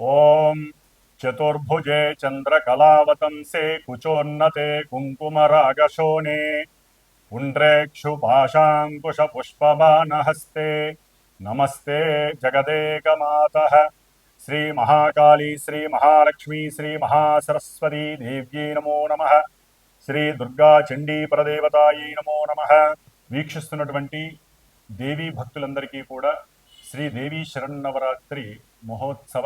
ॐ चतुर्भुजे चन्द्रकलावतंसे कुचोन्नते कुङ्कुमरागशोणे पुण्ड्रेक्षुपाशाङ्कुशपुष्पमानहस्ते नमस्ते जगदेकमातः श्रीमहाकाली श्रीमहालक्ष्मी श्रीमहासरस्वती देव्यै नमो నమః శ్రీ దుర్గా చండీ పరదేవతాయి నమో నమ వీక్షిస్తున్నటువంటి దేవీ భక్తులందరికీ కూడా శ్రీ దేవీ శరన్నవరాత్రి మహోత్సవ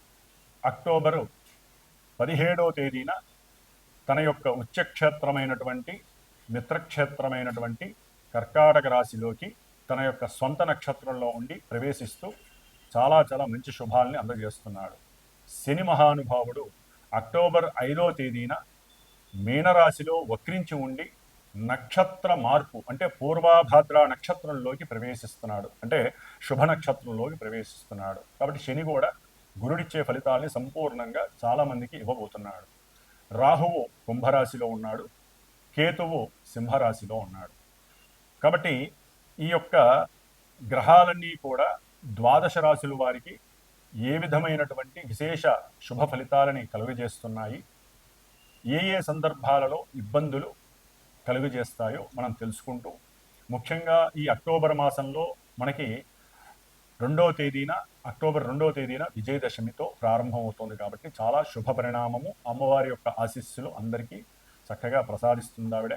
అక్టోబరు పదిహేడవ తేదీన తన యొక్క ఉచ్చక్షేత్రమైనటువంటి మిత్రక్షేత్రమైనటువంటి కర్కాటక రాశిలోకి తన యొక్క సొంత నక్షత్రంలో ఉండి ప్రవేశిస్తూ చాలా చాలా మంచి శుభాల్ని అందజేస్తున్నాడు. శని మహానుభావుడు అక్టోబర్ ఐదో తేదీన మీనరాశిలో వక్రించి ఉండి నక్షత్ర మార్పు అంటే పూర్వాభాద్ర నక్షత్రంలోకి ప్రవేశిస్తున్నాడు. అంటే శుభ నక్షత్రంలోకి ప్రవేశిస్తున్నాడు. కాబట్టి శని కూడా గురుడిచ్చే ఫలితాల్ని సంపూర్ణంగా చాలామందికి ఇవ్వబోతున్నాడు. రాహువు కుంభరాశిలో ఉన్నాడు. కేతువు సింహరాశిలో ఉన్నాడు. కాబట్టి ఈ యొక్క గ్రహాలన్నీ కూడా ద్వాదశ రాశుల వారికి ఏ విధమైనటువంటి విశేష శుభ ఫలితాలని కలుగజేస్తున్నాయి? ఏ ఏ సందర్భాలలో ఇబ్బందులు కలుగజేస్తాయో మనం తెలుసుకుంటూ ముఖ్యంగా ఈ అక్టోబర్ మాసంలో మనకి రెండవ తేదీన అక్టోబర్ రెండవ తేదీన విజయదశమితో ప్రారంభమవుతోంది కాబట్టి చాలా శుభ పరిణామము. అమ్మవారి యొక్క ఆశీస్సులు అందరికీ చక్కగా ప్రసాదిస్తుంది ఆవిడ.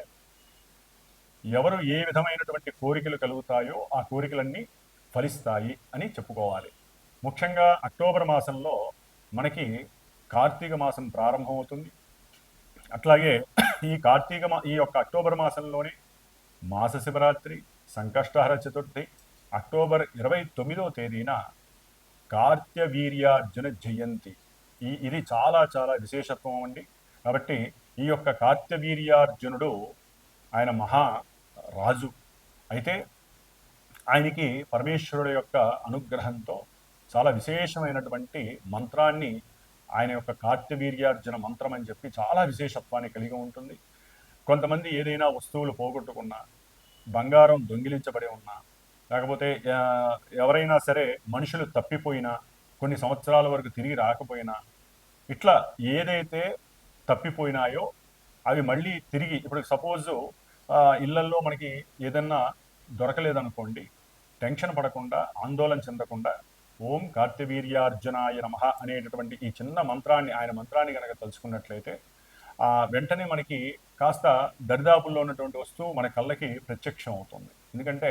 ఎవరు ఏ విధమైనటువంటి కోరికలు కలుగుతాయో ఆ కోరికలన్నీ ఫలిస్తాయి అని చెప్పుకోవాలి. ముఖ్యంగా అక్టోబర్ మాసంలో మనకి కార్తీక మాసం ప్రారంభమవుతుంది. అట్లాగే ఈ కార్తీక మా ఈ యొక్క అక్టోబర్ మాసంలోనే మాస శివరాత్రి సంకష్టహర చతుర్థి అక్టోబర్ ఇరవై తొమ్మిదవ తేదీన కార్త్యవీర్యార్జున జయంతి. ఈ ఇది చాలా చాలా విశేషత్వం అండి. కాబట్టి ఈ యొక్క కార్త్యవీర్యార్జునుడు ఆయన మహా రాజు. అయితే ఆయనకి పరమేశ్వరుడు యొక్క అనుగ్రహంతో చాలా విశేషమైనటువంటి మంత్రాన్ని ఆయన యొక్క కార్త్యవీర్యార్జున మంత్రం అని చెప్పి చాలా విశేషత్వాన్ని కలిగి ఉంటుంది. కొంతమంది ఏదైనా వస్తువులు పోగొట్టుకున్నా బంగారం దొంగిలించబడి ఉన్నా కాకపోతే ఎవరైనా సరే మనుషులు తప్పిపోయినా కొన్ని సంవత్సరాల వరకు తిరిగి రాకపోయినా ఇట్లా ఏదైతే తప్పిపోయినాయో అవి మళ్ళీ తిరిగి ఇప్పుడు సపోజ్ ఇళ్ళల్లో మనకి ఏదన్నా దొరకలేదనుకోండి టెన్షన్ పడకుండా ఆందోళన చెందకుండా ఓం కార్తివీర్యార్జునాయ నమ అనేటటువంటి ఈ చిన్న మంత్రాన్ని ఆయన మంత్రాన్ని కనుక తలుచుకున్నట్లయితే వెంటనే మనకి కాస్త దరిదాపుల్లో ఉన్నటువంటి వస్తువు మన కళ్ళకి ప్రత్యక్షం అవుతుంది ఎందుకంటే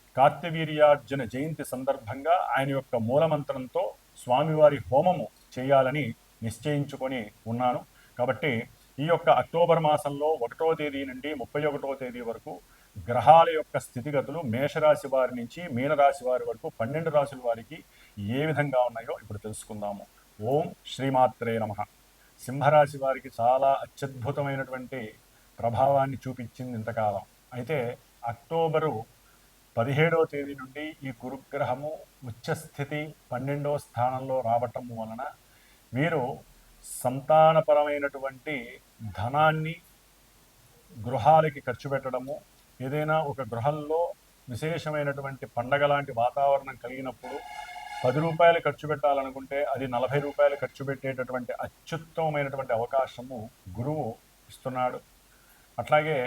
కార్తవీర్యార్జున జయంతి సందర్భంగా ఆయన యొక్క మూలమంత్రంతో స్వామివారి హోమము చేయాలని నిశ్చయించుకొని ఉన్నాను. కాబట్టి ఈ యొక్క అక్టోబర్ మాసంలో ఒకటో తేదీ నుండి ముప్పై ఒకటో తేదీ వరకు గ్రహాల యొక్క స్థితిగతులు మేషరాశి వారి నుంచి మీనరాశి వారి వరకు పన్నెండు రాశుల వారికి ఏ విధంగా ఉన్నాయో ఇప్పుడు తెలుసుకుందాము. ఓం శ్రీమాత్రే నమ. సింహరాశి వారికి చాలా అత్యద్భుతమైనటువంటి ప్రభావాన్ని చూపించింది ఇంతకాలం. అయితే అక్టోబరు పదిహేడవ తేదీ నుండి ఈ గురుగ్రహము ఉచ్చస్థితి పన్నెండవ స్థానంలో రావటం వలన మీరు సంతానపరమైనటువంటి ధనాన్ని గృహాలకి ఖర్చు పెట్టడము ఏదైనా ఒక గృహంలో విశేషమైనటువంటి పండగ లాంటి వాతావరణం కలిగినప్పుడు పది రూపాయలు ఖర్చు పెట్టాలనుకుంటే అది నలభై రూపాయలు ఖర్చు పెట్టేటటువంటి అత్యుత్తమమైనటువంటి అవకాశము గురువు ఇస్తున్నాడు. అట్లాగే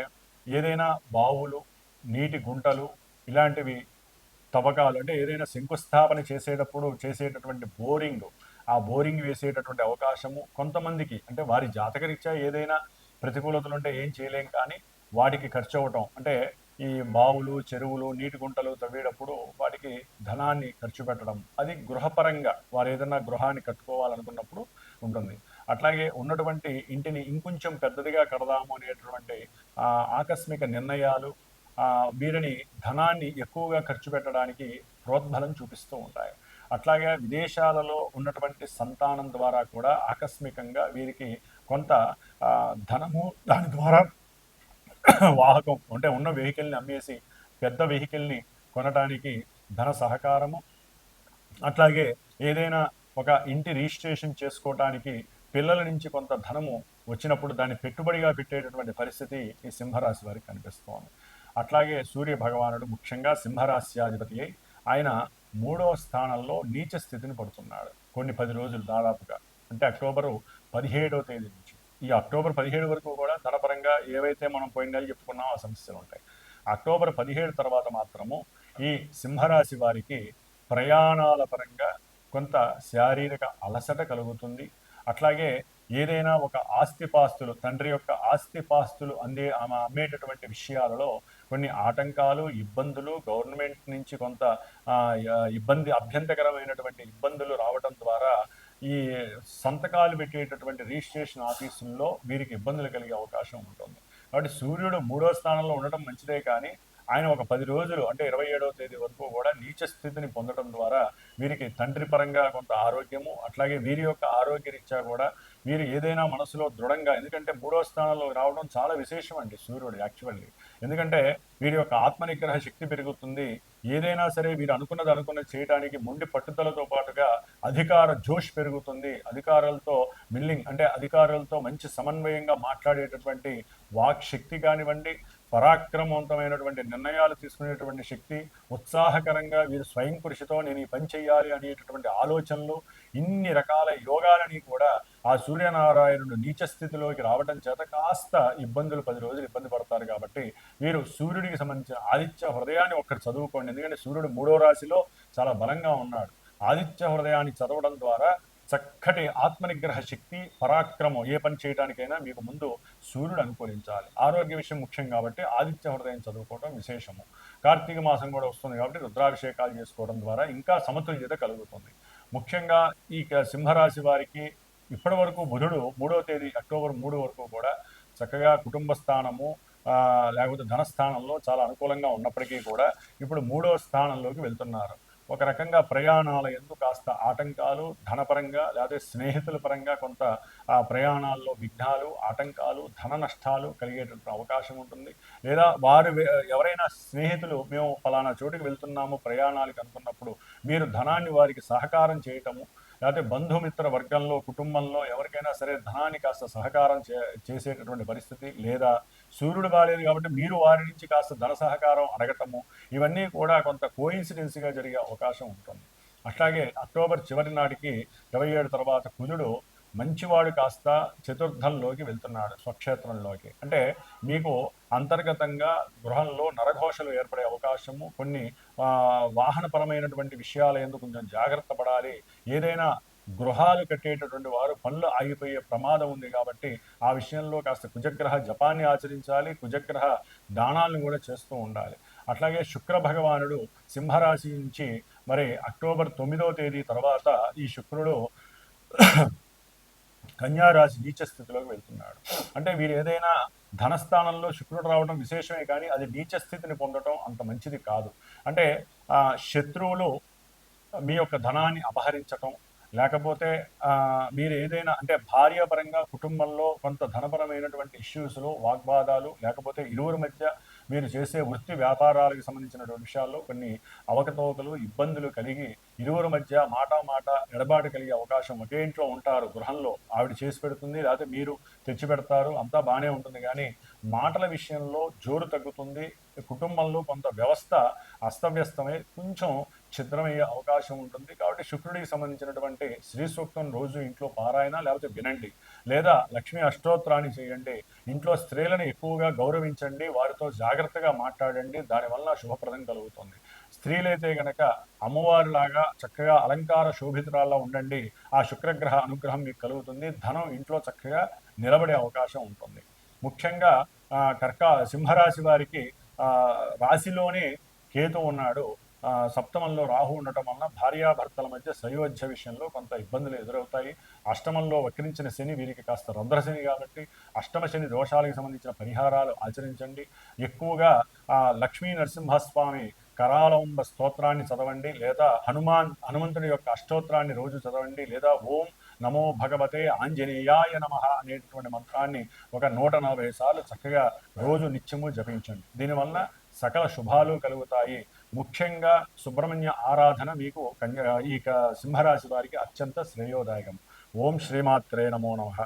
ఏదైనా బావులు నీటి గుంటలు ఇలాంటివి తవ్వకాలు అంటే ఏదైనా శంకుస్థాపన చేసేటప్పుడు చేసేటటువంటి బోరింగ్ ఆ బోరింగ్ వేసేటటువంటి అవకాశము కొంతమందికి అంటే వారి జాతకరీత్యా ఏదైనా ప్రతికూలతలు ఉంటే ఏం చేయలేం కానీ వాటికి ఖర్చు అవ్వటం అంటే ఈ బావులు చెరువులు నీటి గుంటలు తవ్వేటప్పుడు వాటికి ధనాన్ని ఖర్చు పెట్టడం. అది గృహపరంగా వారు ఏదైనా గృహాన్ని కట్టుకోవాలనుకున్నప్పుడు ఉంటుంది. అట్లాగే ఉన్నటువంటి ఇంటిని ఇంకొంచెం పెద్దదిగా కడదాము అనేటటువంటి ఆకస్మిక నిర్ణయాలు వీరిని ధనాన్ని ఎక్కువగా ఖర్చు పెట్టడానికి ప్రోద్బలం చూపిస్తూ ఉంటాయి. అట్లాగే విదేశాలలో ఉన్నటువంటి సంతానం ద్వారా కూడా ఆకస్మికంగా వీరికి కొంత ఆ, ధనము దాని ద్వారా వాహకం అంటే ఉన్న వెహికల్ని అమ్మేసి పెద్ద వెహికల్ని కొనడానికి ధన సహకారము. అట్లాగే ఏదైనా ఒక ఇంటి రిజిస్ట్రేషన్ చేసుకోవటానికి పిల్లల నుంచి కొంత ధనము వచ్చినప్పుడు దాన్ని పెట్టుబడిగా పెట్టేటటువంటి పరిస్థితి ఈ సింహరాశి వారికి కనిపిస్తోంది. అట్లాగే సూర్య భగవానుడు ముఖ్యంగా సింహరాశ్యాధిపతి అయి ఆయన మూడవ స్థానంలో నీచ స్థితిని పడుతున్నాడు కొన్ని పది రోజులు దాదాపుగా. అంటే అక్టోబరు పదిహేడవ తేదీ నుంచి. ఈ అక్టోబర్ పదిహేడు వరకు కూడా ధనపరంగా ఏవైతే మనం పోయిన నెల చెప్పుకున్నామో ఆ సమస్యలు ఉంటాయి. అక్టోబర్ పదిహేడు తర్వాత మాత్రము ఈ సింహరాశి వారికి ప్రయాణాల పరంగా కొంత శారీరక అలసట కలుగుతుంది. అట్లాగే ఏదైనా ఒక ఆస్తిపాస్తులు తండ్రి యొక్క ఆస్తిపాస్తులు అందే ఆమె అమ్మేటటువంటి విషయాలలో కొన్ని ఆటంకాలు ఇబ్బందులు గవర్నమెంట్ నుంచి కొంత ఇబ్బంది అభ్యంతకరమైనటువంటి ఇబ్బందులు రావడం ద్వారా ఈ సంతకాలు పెట్టేటటువంటి రిజిస్ట్రేషన్ ఆఫీసుల్లో వీరికి ఇబ్బందులు కలిగే అవకాశం ఉంటుంది. కాబట్టి సూర్యుడు మూడో స్థానంలో ఉండటం మంచిదే కానీ ఆయన ఒక పది రోజులు అంటే ఇరవై ఏడవ తేదీ వరకు కూడా నీచ స్థితిని పొందడం ద్వారా వీరికి తండ్రి పరంగా కొంత ఆరోగ్యము అట్లాగే వీరి యొక్క ఆరోగ్య రీత్యా కూడా వీరు ఏదైనా మనసులో దృఢంగా ఎందుకంటే మూడో స్థానంలో రావడం చాలా విశేషం అండి సూర్యుడు యాక్చువల్లీ. ఎందుకంటే వీరి యొక్క ఆత్మనిగ్రహ శక్తి పెరుగుతుంది. ఏదైనా సరే వీరు అనుకున్నది అనుకున్నది చేయడానికి మొండి పట్టుదలతో పాటుగా అధికార జోష్ పెరుగుతుంది. అధికారులతో మిల్లింగ్ అంటే అధికారులతో మంచి సమన్వయంగా మాట్లాడేటటువంటి వాక్ శక్తి కానివ్వండి పరాక్రమవంతమైనటువంటి నిర్ణయాలు తీసుకునేటువంటి శక్తి ఉత్సాహకరంగా వీరు స్వయం కృషితో నేను ఈ పని చేయాలి అనేటటువంటి ఆలోచనలు ఇన్ని రకాల యోగాలని కూడా ఆ సూర్యనారాయణుడు నీచ స్థితిలోకి రావడం చేత కాస్త ఇబ్బందులు పది రోజులు ఇబ్బంది పడతారు కాబట్టి వీరు సూర్యుడికి సంబంధించిన ఆదిత్య హృదయాన్ని ఒక్కటి చదువుకోండి. ఎందుకంటే సూర్యుడు మూడో రాశిలో చాలా బలంగా ఉన్నాడు. ఆదిత్య హృదయాన్ని చదవడం ద్వారా చక్కటి ఆత్మనిగ్రహ శక్తి పరాక్రమం ఏ పని చేయడానికైనా మీకు ముందు సూర్యుడు అనుకూలించాలి. ఆరోగ్య విషయం ముఖ్యం కాబట్టి ఆదిత్య హృదయం చదువుకోవడం విశేషము. కార్తీక మాసం కూడా వస్తుంది కాబట్టి రుద్రాభిషేకాలు చేసుకోవడం ద్వారా ఇంకా సమతుల్యత కలుగుతుంది. ముఖ్యంగా ఈ సింహరాశి వారికి ఇప్పటి వరకు బుధుడు మూడవ తేదీ అక్టోబర్ మూడు వరకు కూడా చక్కగా కుటుంబ స్థానము లేకపోతే ధనస్థానంలో చాలా అనుకూలంగా ఉన్నప్పటికీ కూడా ఇప్పుడు మూడవ స్థానంలోకి వెళ్తున్నారు. ఒక రకంగా ప్రయాణాల ఎందుకు కాస్త ఆటంకాలు ధనపరంగా లేకపోతే స్నేహితుల పరంగా కొంత ఆ ప్రయాణాల్లో విఘ్నాలు ఆటంకాలు ధన నష్టాలు కలిగేటటువంటి అవకాశం ఉంటుంది. లేదా వారు ఎవరైనా స్నేహితులు మేము ఫలానా చోటుకి వెళ్తున్నాము ప్రయాణాలకు అనుకున్నప్పుడు మీరు ధనాన్ని వారికి సహకారం చేయటము లేకపోతే బంధుమిత్ర వర్గంలో కుటుంబంలో ఎవరికైనా సరే ధనాన్ని కాస్త సహకారం చే చేసేటటువంటి పరిస్థితి లేదా సూర్యుడు బాలేదు కాబట్టి మీరు వారి నుంచి కాస్త ధన సహకారం అడగటము ఇవన్నీ కూడా కొంత కోయిన్సిడెన్స్గా జరిగే అవకాశం ఉంటుంది. అట్లాగే అక్టోబర్ చివరి నాటికి ఇరవై ఏడు తర్వాత కుజుడు మంచివాడు కాస్త చతుర్థంలోకి వెళ్తున్నాడు స్వక్షేత్రంలోకి. అంటే మీకు అంతర్గతంగా గృహంలో నరఘోషలు ఏర్పడే అవకాశము కొన్ని వాహనపరమైనటువంటి విషయాల ఎందుకు కొంచెం జాగ్రత్త పడాలి ఏదైనా గృహాలు కట్టేటటువంటి వారు పనులు ఆగిపోయే ప్రమాదం ఉంది కాబట్టి ఆ విషయంలో కాస్త కుజగ్రహ జపాన్ని ఆచరించాలి కుజగ్రహ దానాలను కూడా చేస్తూ ఉండాలి. అట్లాగే శుక్ర భగవానుడు సింహరాశి నుంచి మరి అక్టోబర్ తొమ్మిదవ తేదీ తర్వాత ఈ శుక్రుడు కన్యారాశి నీచ స్థితిలోకి వెళ్తున్నాడు. అంటే వీరు ఏదైనా ధనస్థానంలో శుక్రుడు రావడం విశేషమే కానీ అది నీచ స్థితిని పొందడం అంత మంచిది కాదు. అంటే శత్రువులు మీ యొక్క ధనాన్ని అపహరించటం లేకపోతే మీరు ఏదైనా అంటే భార్యాపరంగా కుటుంబంలో కొంత ధనపరమైనటువంటి ఇష్యూస్లో వాగ్వాదాలు లేకపోతే ఇరువురి మధ్య మీరు చేసే వృత్తి వ్యాపారాలకు సంబంధించినటువంటి విషయాల్లో కొన్ని అవకతవకలు ఇబ్బందులు కలిగి ఇరువురి మధ్య మాట మాట ఎడబాటు కలిగే అవకాశం ఒకే ఇంట్లో ఉంటారు గృహంలో. ఆవిడ చేసి పెడుతుంది లేకపోతే మీరు తెచ్చి పెడతారు అంతా బాగానే ఉంటుంది. కానీ మాటల విషయంలో జోరు తగ్గుతుంది. కుటుంబంలో కొంత వ్యవస్థ అస్తవ్యస్తమై కొంచెం ఛిద్రమయ్యే అవకాశం ఉంటుంది. కాబట్టి శుక్రుడికి సంబంధించినటువంటి శ్రీ సూక్తం రోజు ఇంట్లో పారాయణ లేకపోతే వినండి. లేదా లక్ష్మీ అష్టోత్తరాన్ని చేయండి. ఇంట్లో స్త్రీలను ఎక్కువగా గౌరవించండి. వారితో జాగ్రత్తగా మాట్లాడండి. దానివల్ల శుభప్రదం కలుగుతుంది. స్త్రీలైతే గనక అమ్మవారిలాగా చక్కగా అలంకార శోభితురాల్లో ఉండండి. ఆ శుక్రగ్రహ అనుగ్రహం మీకు కలుగుతుంది. ధనం ఇంట్లో చక్కగా నిలబడే అవకాశం ఉంటుంది. ముఖ్యంగా కర్కా కర్క సింహరాశి వారికి రాశిలోనే కేతు ఉన్నాడు. సప్తమంలో రాహు ఉండటం వలన భార్యాభర్తల మధ్య సయోధ్య విషయంలో కొంత ఇబ్బందులు ఎదురవుతాయి. అష్టమంలో వక్రించిన శని వీరికి కాస్త రంధ్రశని కాబట్టి అష్టమ శని దోషాలకు సంబంధించిన పరిహారాలు ఆచరించండి. ఎక్కువగా లక్ష్మీ నరసింహస్వామి కరాలంబ స్తోత్రాన్ని చదవండి లేదా హనుమాన్ హనుమంతుడి యొక్క అష్టోత్రాన్ని రోజు చదవండి లేదా ఓం నమో భగవతే ఆంజనేయాయ నమ అనేటటువంటి మంత్రాన్ని ఒక నూట నలభై సార్లు చక్కగా రోజు నిత్యము జపించండి. దీనివల్ల సకల శుభాలు కలుగుతాయి. ముఖ్యంగా సుబ్రహ్మణ్య ఆరాధన మీకు కన్య ఈ క- సింహరాశి వారికి అత్యంత శ్రేయోదాయకం. ఓం శ్రీమాత్రే నమో నమ.